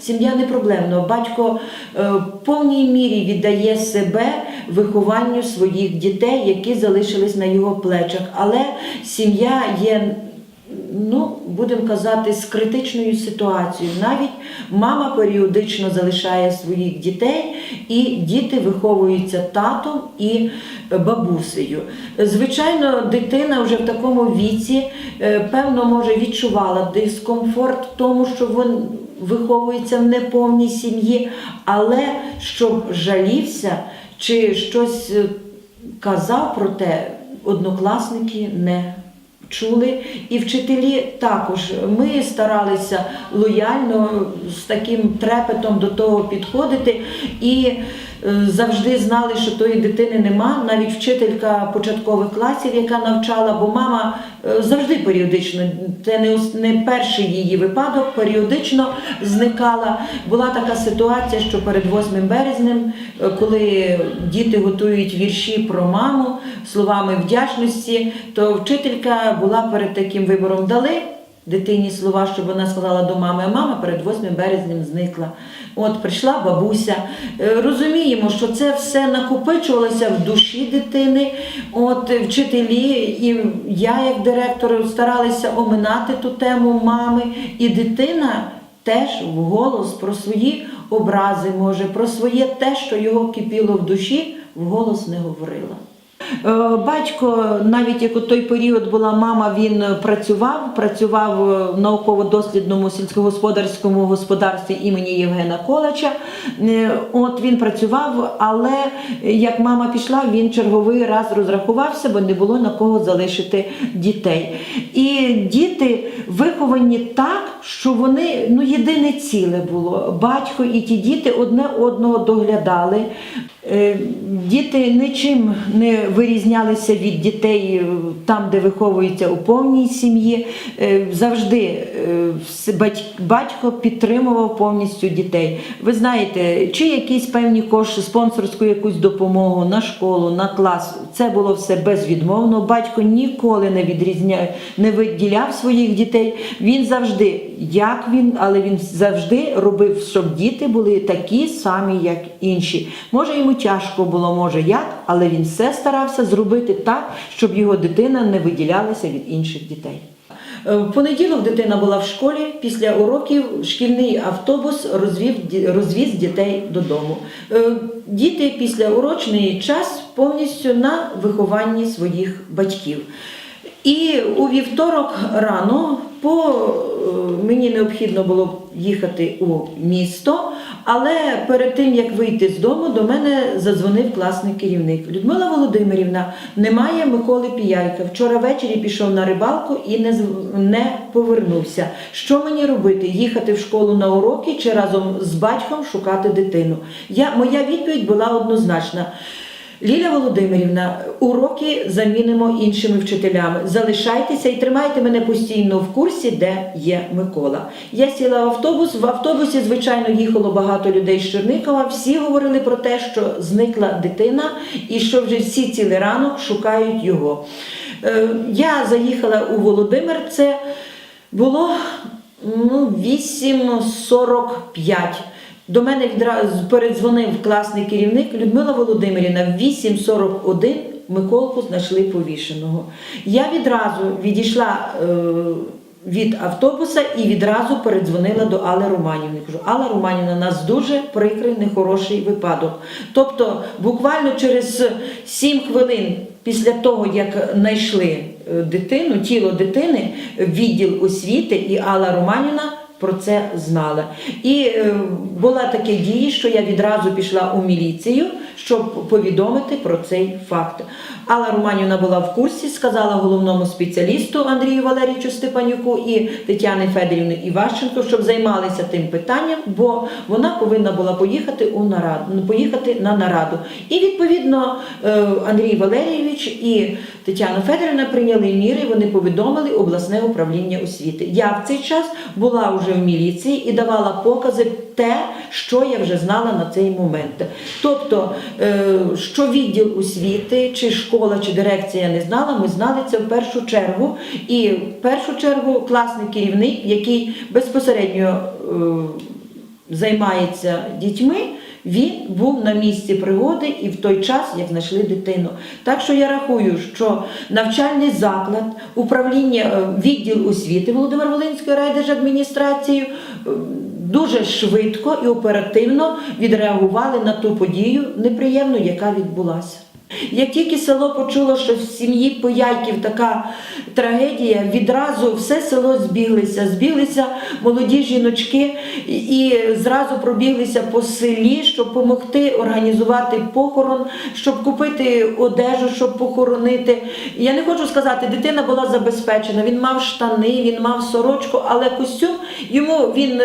Сім'я не проблемно. Батько е, в повній мірі віддає себе вихованню своїх дітей, які залишились на його плечах. Але сім'я є, ну, будемо казати, з критичною ситуацією. Навіть мама періодично залишає своїх дітей, і діти виховуються татом і бабусею. Звичайно, дитина вже в такому віці, е, певно, може відчувала дискомфорт в тому, що він виховується в неповній сім'ї, але щоб жалівся чи щось е, казав про те, однокласники не чули. І вчителі також. Ми старалися лояльно з таким трепетом до того підходити і е, завжди знали, що тої дитини нема. Навіть вчителька початкових класів, яка навчала, бо мама завжди періодично, це не, не перший її випадок, періодично зникала. Була така ситуація, що перед 8 березнем, е, коли діти готують вірші про маму словами вдячності, то вчителька була перед таким вибором дали. Дитині слова, щоб вона сказала до мами, а мама перед 8 березнем зникла. От прийшла бабуся. Е, Розуміємо, що це все накопичувалося в душі дитини. От е, вчителі і я, як директор, старалися оминати ту тему мами. І дитина теж вголос про свої образи може, про своє те, що його кипіло в душі, вголос не говорила. Е, Батько, навіть як у той період була мама, він працював, працював е, в науково-дослідному сільськогосподарському господарстві імені Євгена Колача. Е, От він працював, але як мама пішла, він черговий раз розрахувався, бо не було на кого залишити дітей. І діти виховані так, що вони ну єдине ціле було. Батько і ті діти одне одного доглядали. Е, Діти нічим не вирізнялися від дітей е, там, де виховуються у повній сім'ї. Е, Завжди батько підтримував повністю дітей. Ви знаєте, чи якісь певні кошти, спонсорську якусь допомогу на школу, на клас. Це було все безвідмовно. Батько ніколи не відрізняє, не виділяв своїх дітей. Він завжди, як він, але він завжди робив, щоб діти були такі самі, як інші. Може, йому тяжко було, може як, але він все старався зробити так, щоб його дитина не виділялася від інших дітей. Е, В понеділок дитина була в школі. Після уроків шкільний автобус розвів, розвіз дітей додому. Е, Діти після урочний час повністю на вихованні своїх батьків. І у вівторок рано по е, мені необхідно було їхати у місто, але перед тим як вийти з дому, до мене задзвонив класний керівник. Людмила Володимирівна, немає Миколи Піяйка. Вчора ввечері пішов на рибалку і не не повернувся. Що мені робити? Їхати в школу на уроки чи разом з батьком шукати дитину? Я моя відповідь була однозначна. Ліля Володимирівна, уроки замінимо іншими вчителями. Залишайтеся і тримайте мене постійно в курсі, де є Микола. Я сіла в автобус. В автобусі, звичайно, їхало багато людей з Черникова. Всі говорили про те, що зникла дитина і що вже всі цілий ранок шукають його. Е, Я заїхала у Володимир. Це було ну, 8.45. До мене відразу передзвонив класний керівник Людмила Володимирівна в 8.41 Миколку знайшли повішеного. Я відразу відійшла е, від автобуса і відразу передзвонила до Алли Романівни. Кажу, Алла Романівна, нас дуже прикрий, нехороший випадок. Тобто, буквально через 7 хвилин після того, як знайшли е, дитину, тіло дитини, відділ освіти і Алла Романівна про це знала. І е, була таке дії, що я відразу пішла у міліцію, щоб повідомити про цей факт. Алла Романівна була в курсі, сказала головному спеціалісту Андрію Валерійовичу Степанюку і Тетяни Федорівни Іващенко, щоб займалися тим питанням, бо вона повинна була поїхати у нараду, ну, поїхати на нараду. І відповідно е, Андрій Валерійович і Тетяна Федорівна прийняли міри. Вони повідомили обласне управління освіти. Я в цей час була вже в міліції і давала покази те, що я вже знала на цей момент. Тобто, е, що відділ освіти, чи школа, чи дирекція не знала, ми знали це в першу чергу. І в першу чергу класний керівник, який безпосередньо. е, займається дітьми, він був на місці пригоди і в той час, як знайшли дитину. Так що я рахую, що навчальний заклад, управління, е, відділ освіти Володимир Волинської райдержадміністрації е, дуже швидко і оперативно відреагували на ту подію неприємну, яка відбулася. Як тільки село почуло, що в сім'ї Пояйків така трагедія, відразу все село збіглися. Збіглися молоді жіночки і зразу пробіглися по селі, щоб допомогти організувати похорон, щоб купити одежу, щоб похоронити. Я не хочу сказати, дитина була забезпечена. Він мав штани, він мав сорочку, але костюм йому він.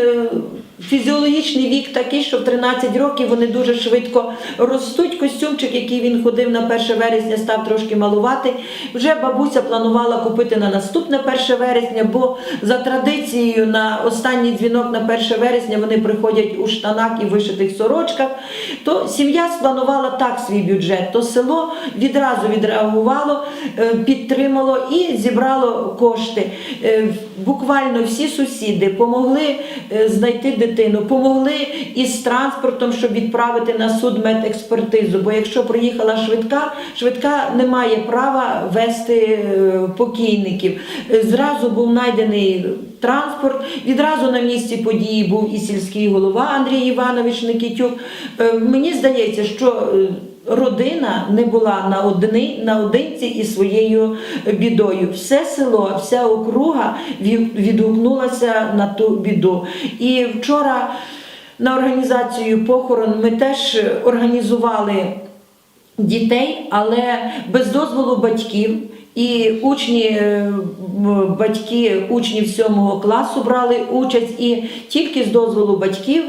Фізіологічний вік такий, що в 13 років вони дуже швидко ростуть. Костюмчик, який він ходив на 1 вересня, став трошки малувати. Вже бабуся планувала купити на наступне 1 вересня, бо за традицією на останній дзвінок на 1 вересня вони приходять у штанах і вишитих сорочках. То сім'я спланувала так свій бюджет. То село відразу відреагувало, е, підтримало і зібрало кошти. Е, Буквально всі сусіди помогли е, знайти дитину, помогли із транспортом, щоб відправити на суд медекспертизу. Бо якщо приїхала швидка, швидка не має права вести е, покійників. Е, Зразу був знайдений транспорт. Відразу на місці події був і сільський голова Андрій Іванович Никитюк. Е, Мені здається, що родина не була на наодинці із своєю бідою. Все село, вся округа відгукнулася на ту біду. І вчора на організацію похорон ми теж організували дітей, але без дозволу батьків. І учні, е, батьки учнів сьомого класу брали участь, і тільки з дозволу батьків,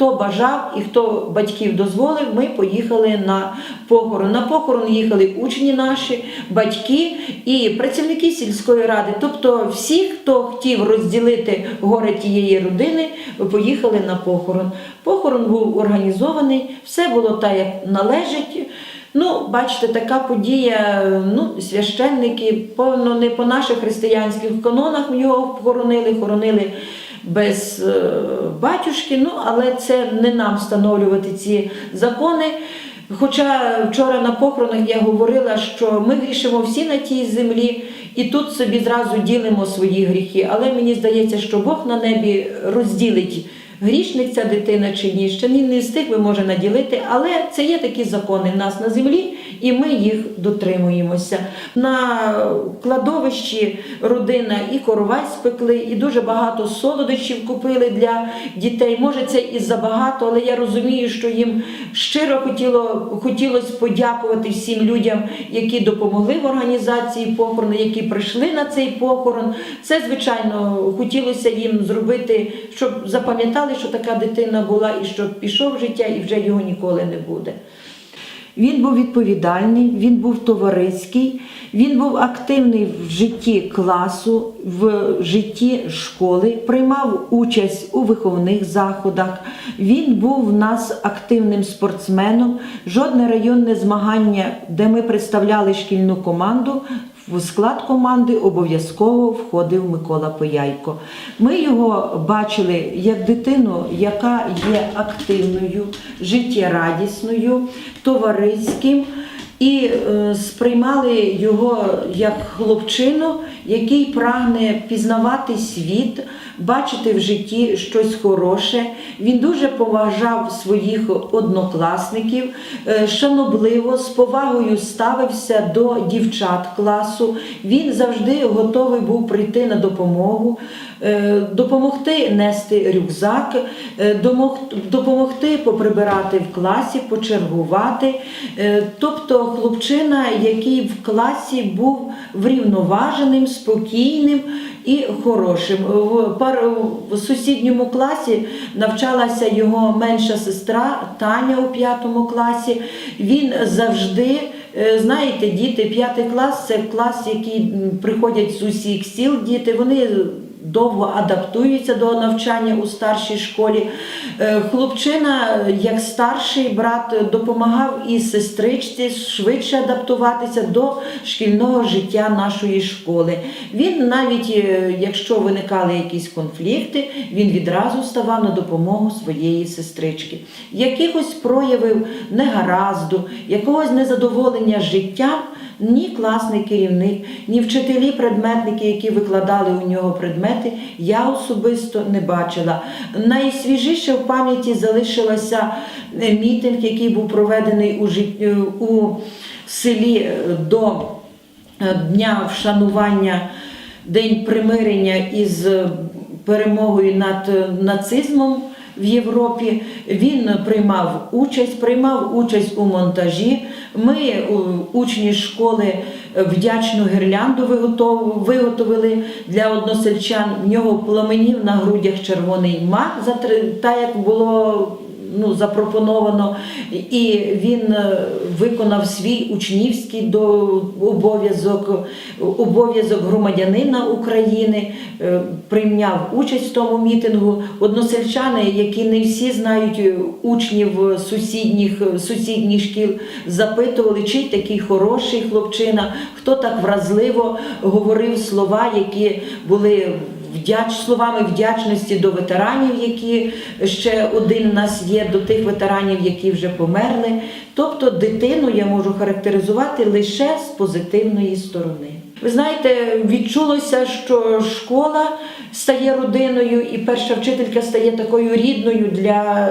хто бажав і хто батьків дозволив, ми поїхали на похорон. На похорон їхали учні наші, батьки і працівники сільської ради. Тобто всі, хто хотів розділити горе тієї родини, поїхали на похорон. Похорон був організований, все було так, як належить. Ну, бачите, така подія, ну, священники, певно, не по наших християнських канонах його хоронили, хоронили без е, батюшки, ну, але це не нам встановлювати ці закони. Хоча вчора на похоронах я говорила, що ми грішимо всі на тій землі, і тут собі зразу ділимо свої гріхи. Але мені здається, що Бог на небі розділить грішник ця дитина чи ні. Ще не встиг би може наділити, але це є такі закони в нас на землі, і ми їх дотримуємося. На кладовищі родина і коровай спекли, і дуже багато солодощів купили для дітей. Може, це і забагато, але я розумію, що їм щиро хотіло, хотілося подякувати всім людям, які допомогли в організації похорону, які прийшли на цей похорон. Це, звичайно, хотілося їм зробити, щоб запам'ятали, що така дитина була, і щоб пішов життя, і вже його ніколи не буде. Він був відповідальний, він був товариський, він був активний в житті класу, в житті школи, приймав участь у виховних заходах. Він був в нас активним спортсменом. Жодне районне змагання, де ми представляли шкільну команду, в склад команди обов'язково входив Микола Пояйко. Ми його бачили як дитину, яка є активною, життєрадісною, товариським. І е, сприймали його як хлопчину, який прагне пізнавати світ, бачити в житті щось хороше. Він дуже поважав своїх однокласників, е, шанобливо, з повагою ставився до дівчат класу. Він завжди готовий був прийти на допомогу, допомогти нести рюкзак, е, допомогти поприбирати в класі, почергувати. Е, Тобто хлопчина, який в класі був врівноваженим, спокійним і хорошим. В, сусідньому класі навчалася його менша сестра Таня у п'ятому класі. Він завжди. е, Знаєте, діти, п'ятий клас це клас, який приходять з усіх сіл діти. Вони довго адаптується до навчання у старшій школі. Е, Хлопчина, як старший брат, допомагав і сестричці швидше адаптуватися до шкільного життя нашої школи. Він навіть, е, якщо виникали якісь конфлікти, він відразу ставав на допомогу своєї сестрички. Якихось проявив негаразду, якогось незадоволення життям ні класний керівник, ні вчителі, предметники, які викладали у нього предмети, я особисто не бачила. Найсвіжіше в пам'яті залишилося е, мітинг, який був проведений у, жит- е, у селі е, до дня вшанування День примирення із перемогою над нацизмом в Європі. Він приймав участь, приймав участь у монтажі. Ми, учні школи, е, вдячну гірлянду виготов- виготовили для односельчан. В нього пламенів на грудях червоний мак, та як було ну, запропоновано, і він е, виконав свій учнівський обов'язок, обов'язок громадянина України, е, прийняв участь в тому мітингу. Односельчани, які не всі знають е, учнів сусідніх, сусідніх шкіл, запитували, чий такий хороший хлопчина, хто так вразливо говорив слова, які були вдяч, словами вдячності до ветеранів, які ще один у нас є, до тих ветеранів, які вже померли. Тобто дитину я можу характеризувати лише з позитивної сторони. Ви знаєте, відчулося, що школа стає родиною, і перша вчителька стає такою рідною для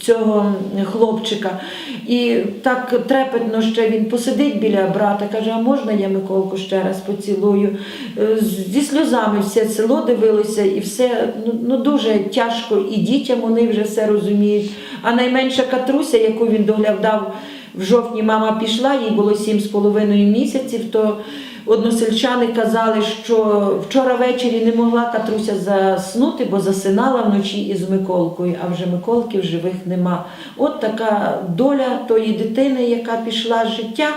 цього хлопчика. І так трепетно ще він посидить біля брата, каже: а можна я Миколку ще раз поцілую? Е, Зі сльозами все село дивилося, і все ну, ну дуже тяжко, і дітям вони вже все розуміють. А найменша Катруся, яку він доглядав в жовтні, мама пішла, їй було сім з половиною місяців. то Односельчани казали, що вчора ввечері не могла Катруся заснути, бо засинала вночі із Миколкою, а вже Миколки в живих нема. От така доля тої дитини, яка пішла з життя.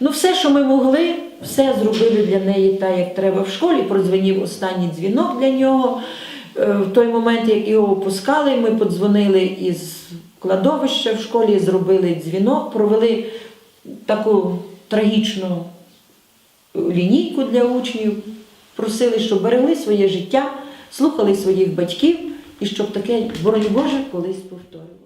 Ну, все, що ми могли, все зробили для неї так, як треба. В школі продзвонів останній дзвінок для нього. Е, В той момент, як його опускали, ми подзвонили із кладовища в школі, зробили дзвінок, провели таку трагічну лінійку для учнів, просили, щоб берегли своє життя, слухали своїх батьків і щоб таке, боронь Боже, колись повторювало.